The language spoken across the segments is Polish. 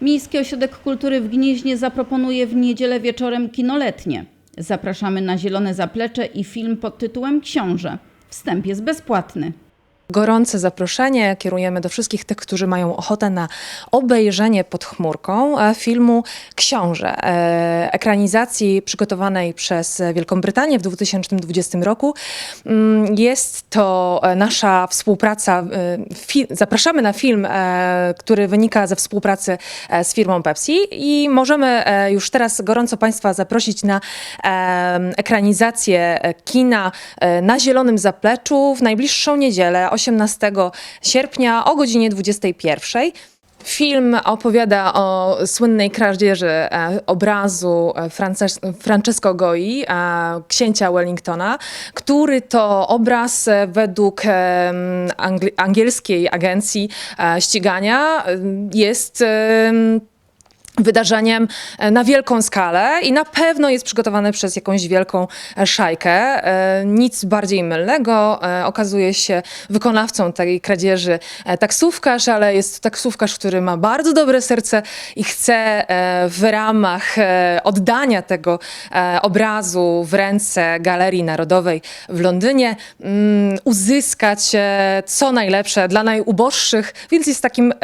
Miejski Ośrodek Kultury w Gnieźnie zaproponuje w niedzielę wieczorem kinoletnie. Zapraszamy na Zielone Zaplecze i film pod tytułem Książę. Wstęp jest bezpłatny. Gorące zaproszenie kierujemy do wszystkich tych, którzy mają ochotę na obejrzenie pod chmurką e, filmu Książę, e, ekranizacji przygotowanej przez Wielką Brytanię w 2020 roku. Mm, Jest to e, nasza współpraca, zapraszamy na film, który wynika ze współpracy z firmą Pepsi i możemy już teraz gorąco Państwa zaprosić na ekranizację kina na Zielonym Zapleczu w najbliższą niedzielę, 18 sierpnia o godzinie 21. Film opowiada o słynnej kradzieży e, obrazu e, Frances- Francesco Goi, e, księcia Wellingtona, który to obraz według angielskiej agencji ścigania jest wydarzeniem e, na wielką skalę i na pewno jest przygotowane przez jakąś wielką e, szajkę. E, Nic bardziej mylnego. Okazuje się wykonawcą tej kradzieży taksówkarz, ale jest to taksówkarz, który ma bardzo dobre serce i chce w ramach oddania tego obrazu w ręce Galerii Narodowej w Londynie mm, uzyskać co najlepsze dla najuboższych, więc jest takim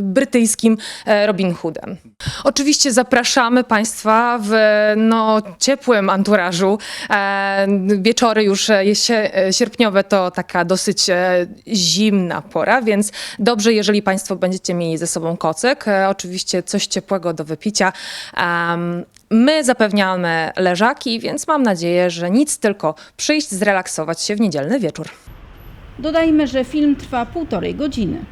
brytyjskim Robin Hoodem. Oczywiście zapraszamy Państwa w no, ciepłym anturażu. E, wieczory już e, e, sierpniowe to taka dosyć e, zimna pora, więc dobrze, jeżeli Państwo będziecie mieli ze sobą kocyk, e, oczywiście coś ciepłego do wypicia. My zapewniamy leżaki, więc mam nadzieję, że nic, tylko przyjść, zrelaksować się w niedzielny wieczór. Dodajmy, że film trwa półtorej godziny.